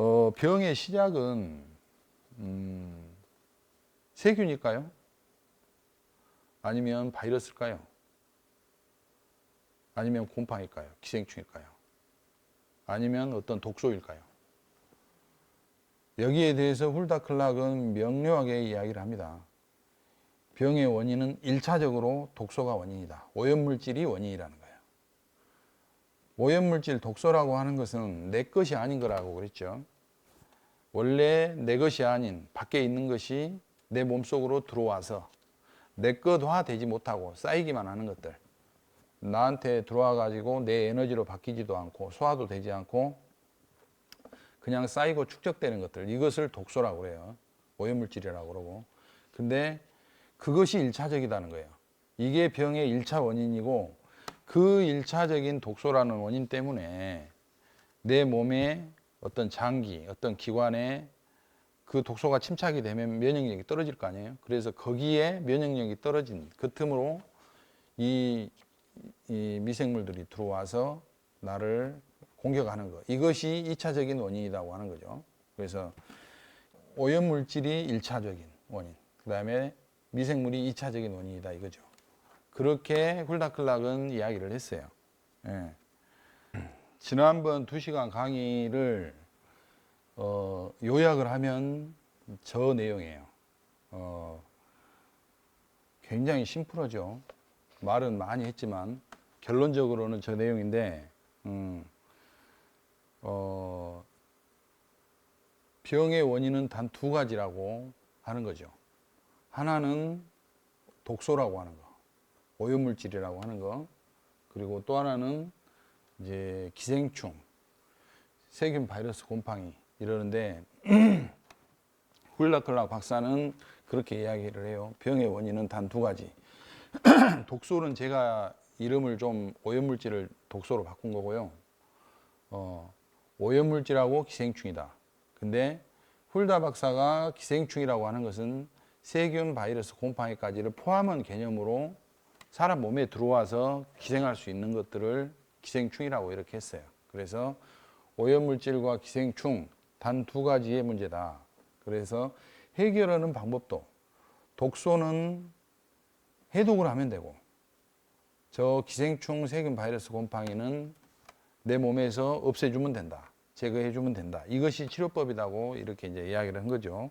어, 병의 시작은 음, 세균일까요? 아니면 바이러스일까요? 아니면 곰팡일까요? 기생충일까요? 아니면 어떤 독소일까요? 여기에 대해서 훌다클락은 명료하게 이야기를 합니다. 병의 원인은 일차적으로 독소가 원인이다. 오염물질이 원인이라는 거예요. 오염물질 독소라고 하는 것은 내 것이 아닌 거라고 그랬죠. 원래 내 것이 아닌 밖에 있는 것이 내 몸속으로 들어와서 내 것화 되지 못하고 쌓이기만 하는 것들. 나한테 들어와 가지고 내 에너지로 바뀌지도 않고 소화도 되지 않고 그냥 쌓이고 축적되는 것들. 이것을 독소라고 그래요. 오염물질이라고 그러고. 근데 그것이 일차적이다는 거예요. 이게 병의 일차 원인이고 그 일차적인 독소라는 원인 때문에 내 몸에 어떤 장기, 어떤 기관에 그 독소가 침착이 되면 면역력이 떨어질 거 아니에요. 그래서 거기에 면역력이 떨어진 그 틈으로 이, 이 미생물들이 들어와서 나를 공격하는 것. 이것이 이차적인 원인이라고 하는 거죠. 그래서 오염물질이 일차적인 원인. 그 다음에 미생물이 이차적인 원인이다 이거죠. 그렇게 훌다클락은 이야기를 했어요. 예. 지난번 2시간 강의를 어, 요약을 하면 저 내용이에요. 어, 굉장히 심플하죠. 말은 많이 했지만 결론적으로는 저 내용인데 음, 어, 병의 원인은 단 두 가지라고 하는 거죠. 하나는 독소라고 하는 거, 오염물질이라고 하는 거, 그리고 또 하나는 이제 기생충, 세균, 바이러스, 곰팡이 이러는데 훌라클락 박사는 그렇게 이야기를 해요. 병의 원인은 단 두 가지. 독소는 제가 이름을 좀 오염물질을 독소로 바꾼 거고요. 어, 오염물질하고 기생충이다. 근데 훌다 박사가 기생충이라고 하는 것은 세균, 바이러스, 곰팡이까지를 포함한 개념으로 사람 몸에 들어와서 기생할 수 있는 것들을 기생충이라고 이렇게 했어요. 그래서 오염물질과 기생충 단 두 가지의 문제다. 그래서 해결하는 방법도 독소는 해독을 하면 되고 저 기생충, 세균, 바이러스, 곰팡이는 내 몸에서 없애주면 된다. 제거해주면 된다. 이것이 치료법이라고 이렇게 이제 이야기를 한 거죠.